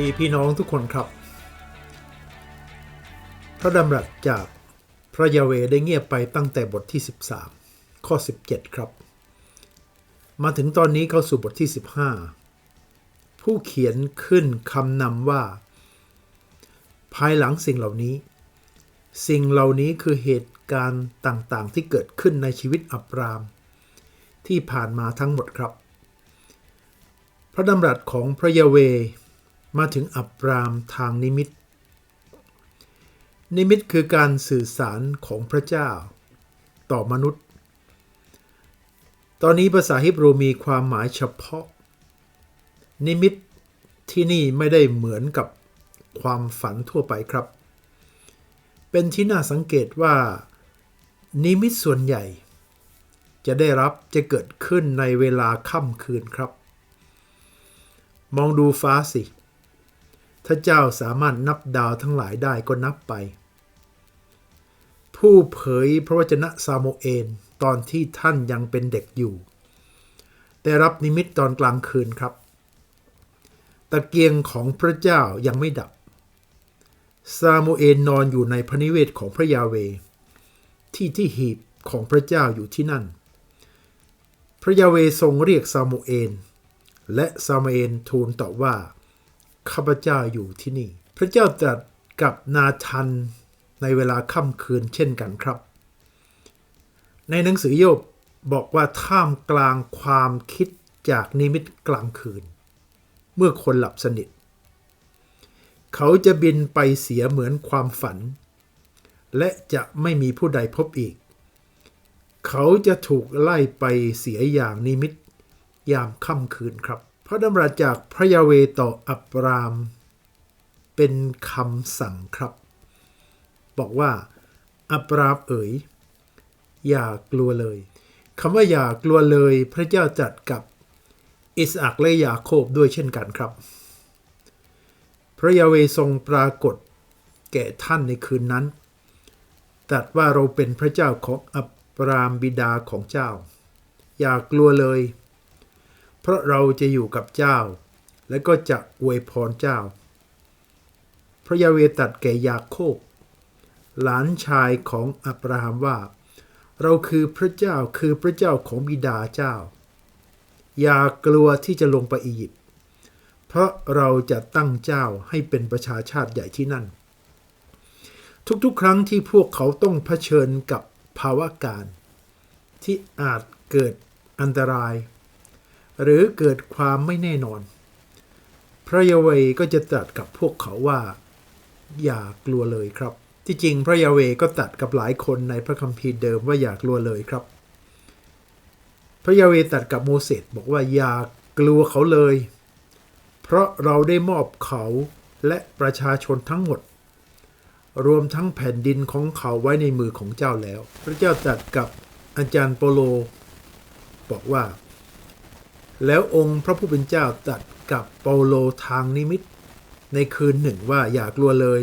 ดีพี่น้องทุกคนครับ พระดำรัสจากพระยาเวได้เงียบไปตั้งแต่บทที่ 13 ข้อ 17 ครับ มาถึงตอนนี้เข้าสู่บทที่ 15 ผู้เขียนขึ้นคำนำว่า ภายหลังสิ่งเหล่านี้ สิ่งเหล่านี้คือเหตุการณ์ต่างๆ ที่เกิดขึ้นในชีวิตอับราม ที่ผ่านมาทั้งหมดครับ พระดำรัสของพระยาเว มาถึงอับรามทางนิมิต นิมิตคือการสื่อสารของพระเจ้า ต่อมนุษย์ ตอนนี้ภาษาฮิบรูมีความหมายเฉพาะ นิมิตที่นี่ไม่ได้เหมือนกับความฝันทั่วไปครับ เป็นที่น่าสังเกตว่า นิมิตส่วนใหญ่ จะได้รับจะเกิดขึ้นในเวลาค่ำคืนครับ มองดูฟ้าสิ ถ้าเจ้าสามารถนับดาวทั้งหลายได้ก็นับไป ผู้เผยพระวจนะซาโมเอลตอนที่ท่านยังเป็นเด็กอยู่แต่รับนิมิตตอนกลางคืนครับ ตะเกียงของพระเจ้ายังไม่ดับ ซาโมเอลนอนอยู่ในพระนิเวศของพระยาเว ที่ที่หีบของพระเจ้าอยู่ที่นั่น พระยาเวทรงเรียกซาโมเอลและซาโมเอลทูลตอบว่า ข้าพเจ้าอยู่ที่นี่ พระเจ้าตรัสกับนาธันในเวลาค่ำคืนเช่นกันครับ ในหนังสือโยบบอกว่าท่ามกลางความคิดจากนิมิตกลางคืน เมื่อคนหลับสนิท เขาจะบินไปเสียเหมือนความฝัน และจะไม่มีผู้ใดพบอีก เขาจะถูกไล่ไปเสียอย่างนิมิตยามค่ำคืนครับ ระดำรัสจากพระยาเวต่ออับราม เป็นคำสั่งครับ บอกว่า อับรามเอ๋ย อย่ากลัวเลยคำว่าอย่ากลัวเลยพระเจ้าจัดกับอิสอักและยาโคบด้วยเช่นกันครับ พระยาเวทรงปรากฏแก่ท่านในคืนนั้นตรัสว่าเราเป็นพระเจ้าของอับรามบิดาของเจ้า อย่ากลัวเลย เพราะเราจะอยู่กับเจ้า และก็จะอวยพรเจ้า พระยาเวตรัสแก่ยาโคบ หลานชายของอับราฮัมว่า เราคือพระเจ้าคือพระเจ้าของบิดาเจ้า อย่ากลัวที่จะลงไปอียิปต์เพราะเราจะตั้งเจ้าให้เป็นประชาชาติใหญ่ที่นั่น ทุกๆ ครั้งที่พวกเขาต้องเผชิญกับภาวะการ ที่อาจเกิดอันตราย หรือเกิดความไม่แน่นอน พระยาเวก็จะตรัสกับพวกเขาว่า อย่ากลัวเลยครับ ที่จริงพระยาเวก็ตรัสกับหลายคนในพระคัมภีร์เดิมว่าอย่ากลัวเลยครับ พระยาเวตรัสกับโมเสสบอกว่าอย่ากลัวเขาเลย เพราะเราได้มอบเขาและประชาชนทั้งหมด รวมทั้งแผ่นดินของเขาไว้ในมือของเจ้าแล้ว พระเจ้าตรัสกับอาจารย์โปโล บอกว่า แล้วองค์พระผู้เป็นเจ้าตรัสกับเปาโลทางนิมิต ในคืนหนึ่งว่าอย่ากลัวเลย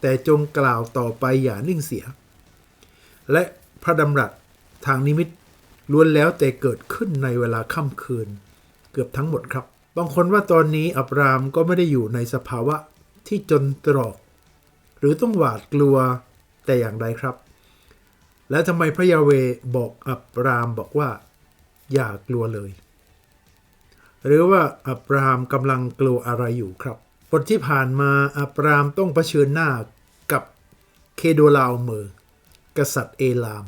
แต่จงกล่าวต่อไปอย่านิ่งเสีย และพระดำรัสทางนิมิตล้วนแล้วแต่เกิดขึ้นในเวลาค่ำคืน เกือบทั้งหมดครับ บางคนว่าตอนนี้อับรามก็ไม่ได้อยู่ในสภาวะที่จนตรอก หรือต้องหวาดกลัวแต่อย่างใดครับ และทำไมพระยาเวบอกอับรามบอกว่า อย่ากลัวเลย หรือว่าอับราฮัมกำลังกลัวอะไรอยู่ครับ บทที่ผ่านมาอับรามต้องเผชิญหน้ากับเคโดลาอเมอร์กษัตริย์เอลาม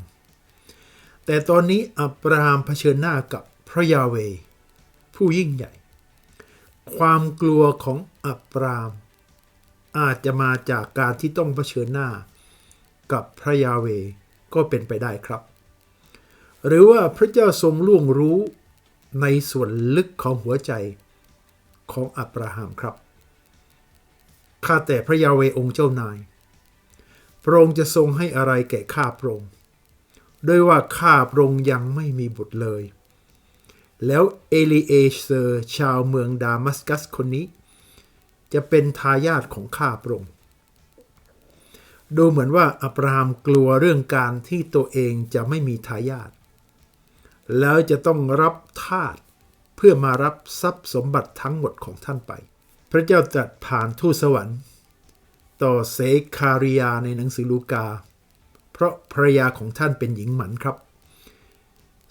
แต่ตอนนี้อับราฮัมเผชิญหน้ากับพระยาเว ผู้ยิ่งใหญ่ ความกลัวของอับรามอาจจะมาจากการที่ต้องเผชิญหน้า กับพระยาเวก็เป็นไปได้ครับ หรือว่าพระเจ้าทรงล่วงรู้ ในส่วนลึกของหัวใจของอับราฮัมครับข้าแต่พระยาเวองค์เจ้านาย พระองค์จะทรงให้อะไรแก่ข้าพระองค์ด้วยว่าข้าพระองค์ยังไม่มีบุตรเลย แล้วเอลีเอเซอร์ชาวเมืองดามัสกัสคนนี้ จะเป็นทายาทของข้าพระองค์ดูเหมือนว่าอับราฮัมกลัวเรื่องการที่ตัวเองจะไม่มีทายาท แล้วจะต้องรับทาสเพื่อมารับทรัพย์สมบัติทั้งหมดของท่านไป พระเจ้าตรัสผ่านทูตสวรรค์ ต่อเสคาริยาในหนังสือลูกา เพราะภรยาของท่านเป็นหญิงหมันครับ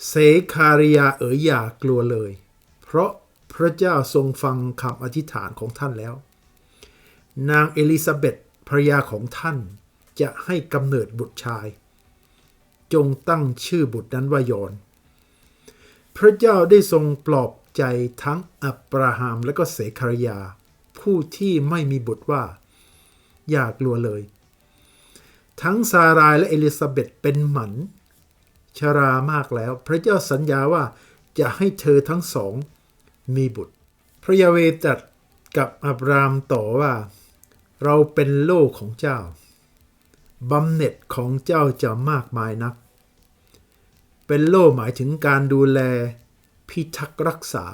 เสคาริยาเอ๋ยอย่ากลัวเลย เพราะพระเจ้าทรงฟังคำอธิษฐานของท่านแล้ว นางเอลิซาเบธภรรยาของท่านจะให้กำเนิดบุตรชาย จงตั้งชื่อบุตรนั้นว่ายอน พระเจ้าได้ทรงปลอบใจทั้งอับราฮัมและก็เสคารยา ผู้ที่ไม่มีบุตรว่า อย่ากลัวเลย ทั้งซารายและเอลิซาเบธเป็นหมัน ชรามากแล้ว พระเจ้าสัญญาว่าจะให้เธอทั้งสองมีบุตร พระยาเวตรัสกับอับรามต่อว่า เราเป็นโลกของเจ้าบำเหน็จของเจ้าจะมากมายนัก เป็นโล่หมายถึงการดูแล พิทักษ์รักษา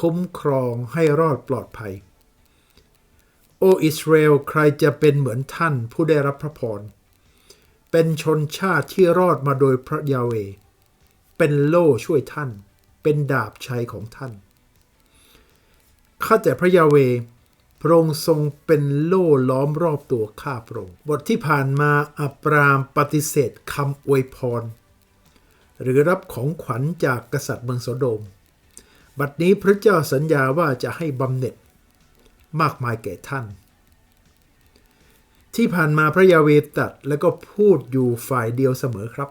คุ้มครองให้รอดปลอดภัย โออิสราเอลใครจะเป็นเหมือนท่านผู้ได้รับพระพร เป็นชนชาติที่รอดมาโดยพระยาเว เป็นโล่ช่วยท่าน เป็นดาบชัยของท่าน ข้าแต่พระยาเวพระองค์ทรงเป็นโล่ล้อมรอบตัวข้าพระองค์ บทที่ผ่านมาอับรามปฏิเสธคำอวยพร หรือรับของขวัญจากกษัตริย์เมืองโสโดม บัดนี้พระเจ้าสัญญาว่าจะให้บำเหน็จมากมายแก่ท่าน ที่ผ่านมาพระยาเวตัดและก็พูดอยู่ฝ่ายเดียวเสมอครับ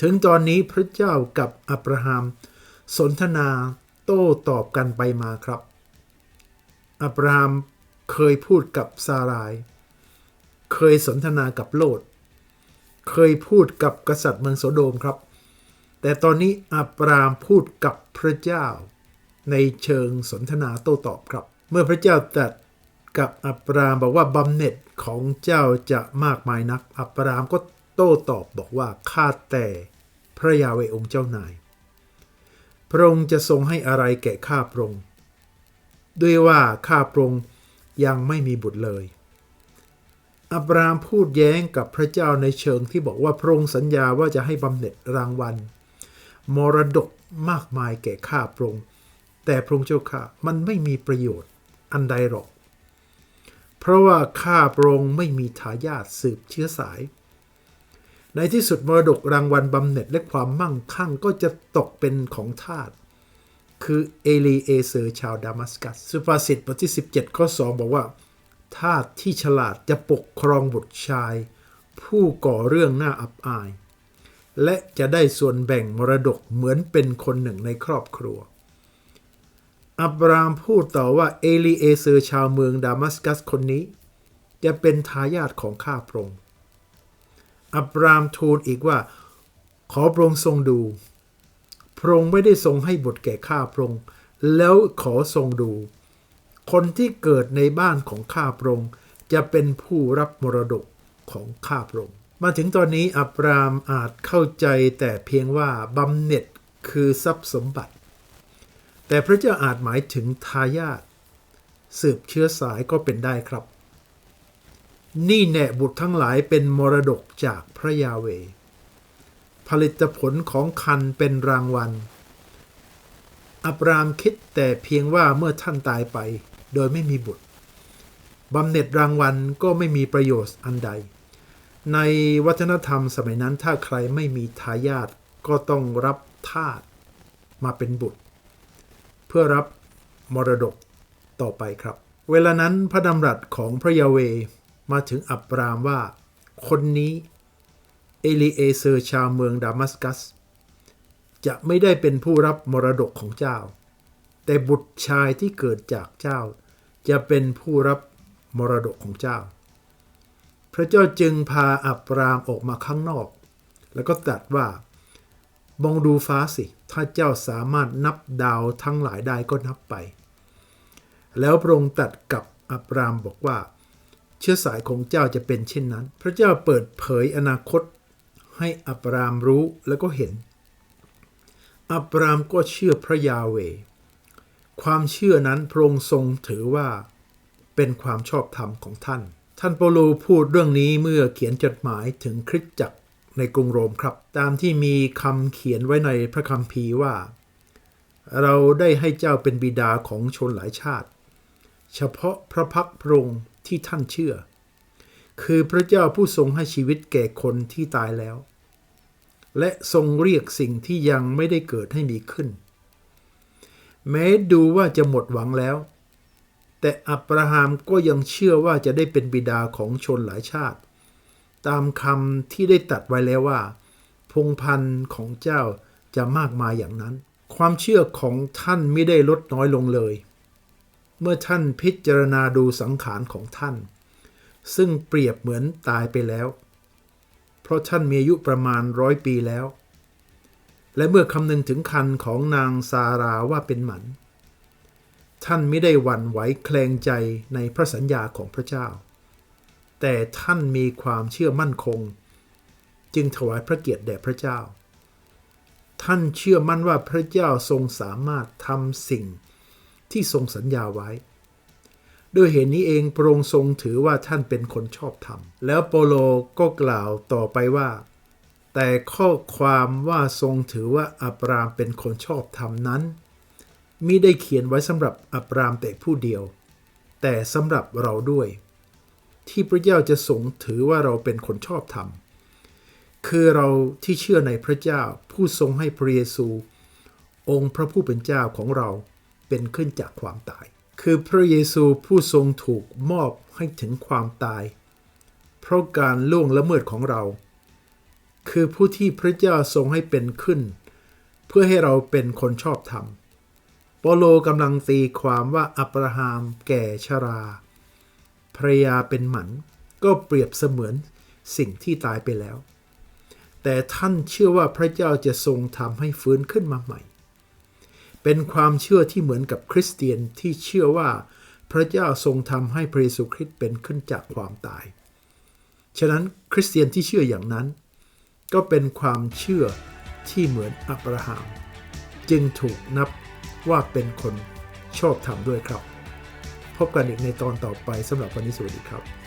ถึงตอนนี้พระเจ้ากับอับราฮัมสนทนาโต้ตอบกันไปมาครับ อับราฮัมเคยพูดกับซาราย เคยสนทนากับโลด เคยพูดกับกษัตริย์เมืองโสโดมครับ แต่ตอนนี้อับรามพูดกับพระเจ้า ในเชิงสนทนาโต้ตอบครับ เมื่อพระเจ้าตรัสกับอับรามบอกว่าบำเหน็จของเจ้าจะมากมายนัก อับรามก็โต้ตอบบอกว่าข้าแต่พระยาเวองค์เจ้านาย พระองค์จะทรงให้อะไรแก่ข้าพระองค์ด้วยว่าข้าพระองค์ยังไม่มีบุตรเลย อับรามพูดแย้งกับพระเจ้าในเชิงที่บอกว่าพระองค์สัญญาว่าจะให้บำเหน็จรางวัล มรดกมากมายแก่ข้าพระองค์แต่พระองค์เจ้าข้ามันไม่มีประโยชน์อันใดหรอก เพราะว่าข้าพระองค์ไม่มีทายาทสืบเชื้อสาย ในที่สุดมรดกรางวัลบำเหน็จและความมั่งคั่งก็จะตกเป็นของทาสคือเอลีเอเซอร์ชาวดามัสกัส สุภาษิตบทที่ 17 ข้อ 2 บอกว่าทาสที่ฉลาดจะปกครองบุตรชาย ผู้ก่อเรื่องน่าอับอาย และจะได้ส่วนแบ่งมรดกเหมือนเป็นคนหนึ่งในครอบครัว อับรามพูดต่อว่าเอลีเอเซอร์ชาวเมืองดามัสกัสคนนี้ จะเป็นทายาทของข้าพระองค์อับรามทูลอีกว่า ขอพระองค์ทรงดู พระองค์ไม่ได้ทรงให้บุตรแก่ข้าพระองค์แล้วขอทรงดู คนที่เกิดในบ้านของข้าพระองค์จะเป็นผู้รับมรดกของข้าพระองค์ มาถึงตอนนี้อับรามอาจเข้าใจแต่เพียงว่าบำเหน็จคือทรัพย์สมบัติ แต่พระเจ้าอาจหมายถึงทายาทสืบเชื้อสายก็เป็นได้ครับ นี่แน่บุตรทั้งหลายเป็นมรดกจากพระยาเว ผลิตผลของคันเป็นรางวัล อับรามคิดแต่เพียงว่าเมื่อท่านตายไปโดยไม่มีบุตรบำเหน็จรางวัลก็ไม่มีประโยชน์อันใด ในวัฒนธรรมสมัยนั้นถ้าใครไม่มีทายาทก็ต้องรับทาสมาเป็นบุตร เพื่อรับมรดกต่อไปครับ เวลานั้นพระดำรัสของพระยาเวมาถึงอับรามว่า คนนี้เอลีเอเซอร์ชาวเมืองดามัสกัส จะไม่ได้เป็นผู้รับมรดกของเจ้า แต่บุตรชายที่เกิดจากเจ้า จะเป็นผู้รับมรดกของเจ้า พระเจ้าจึงพาอับรามออกมาข้างนอก แล้วก็ตรัสว่ามองดูฟ้าสิ ถ้าเจ้าสามารถนับดาวทั้งหลายได้ก็นับไป แล้วพระองค์ตรัสกับอับรามบอกว่า เชื้อสายของเจ้าจะเป็นเช่นนั้น พระเจ้าเปิดเผยอนาคตให้อับรามรู้แล้วก็เห็น อับรามก็เชื่อพระยาเว ความเชื่อนั้นพระองค์ทรงถือว่า เป็นความชอบธรรมของท่าน ท่านเปโลพูดเรื่องนี้เมื่อเขียนจดหมายถึงคริสตจักรในกรุงโรมครับ ตามที่มีคำเขียนไว้ในพระคัมภีร์ว่า เราได้ให้เจ้าเป็นบิดาของชนหลายชาติ เฉพาะพระพักพระองค์ที่ท่านเชื่อ คือพระเจ้าผู้ทรงให้ชีวิตแก่คนที่ตายแล้ว และทรงเรียกสิ่งที่ยังไม่ได้เกิดให้มีขึ้น แม้ดูว่าจะหมดหวังแล้ว แต่อับราฮัมก็ยังเชื่อว่าจะได้เป็นบิดาของชนหลายชาติ ตามคำที่ได้ตัดไว้แล้วว่า พงพันธ์ของเจ้าจะมากมายอย่างนั้น ความเชื่อของท่านไม่ได้ลดน้อยลงเลย เมื่อท่านพิจารณาดูสังขารของท่าน ซึ่งเปรียบเหมือนตายไปแล้ว เพราะท่านมีอายุประมาณร้อยปีแล้ว และเมื่อคำนึงถึงคันของนางซาราว่าเป็นหมัน ท่านไม่ได้หวั่นไหวแคลงใจในพระสัญญาของพระเจ้า แต่ท่านมีความเชื่อมั่นคง จึงถวายพระเกียรติแด่พระเจ้า ท่านเชื่อมั่นว่าพระเจ้าทรงสามารถทำสิ่งที่ทรงสัญญาไว้ ด้วยเหตุนี้เองพระองค์ทรงถือว่าท่านเป็นคนชอบธรรม แล้วโปโลก็กล่าวต่อไปว่า แต่ข้อความว่าทรงถือว่าอับรามเป็นคนชอบธรรมนั้น มิได้เขียนไว้สำหรับอับรามแต่ผู้เดียว แต่สำหรับเราด้วย ที่พระเจ้าจะทรงถือว่าเราเป็นคนชอบธรรม คือเราที่เชื่อในพระเจ้าผู้ทรงให้พระเยซู องค์พระผู้เป็นเจ้าของเราเป็นขึ้นจากความตาย คือพระเยซูผู้ทรงถูกมอบให้ถึงความตาย เพราะการล่วงละเมิดของเรา คือผู้ที่พระเจ้าทรงให้เป็นขึ้น เพื่อให้เราเป็นคนชอบธรรม เปโลกำลังตีความว่าอับราฮัมแก่ชราภรรยาเป็นหมัน ก็เปรียบเสมือนสิ่งที่ตายไปแล้ว แต่ท่านเชื่อว่าพระเจ้าจะทรงทำให้ฟื้นขึ้นมาใหม่ เป็นความเชื่อที่เหมือนกับคริสเตียนที่เชื่อว่าพระเจ้าทรงทำให้พระเยซูคริสต์เป็นขึ้นจากความตาย ฉะนั้นคริสเตียนที่เชื่ออย่างนั้น ก็เป็นความเชื่อที่เหมือนอับราฮัมจึงถูกนับ ว่าเป็นคนชอบทำด้วยครับ พบกันอีกในตอนต่อไปสำหรับวันนี้สวัสดีครับ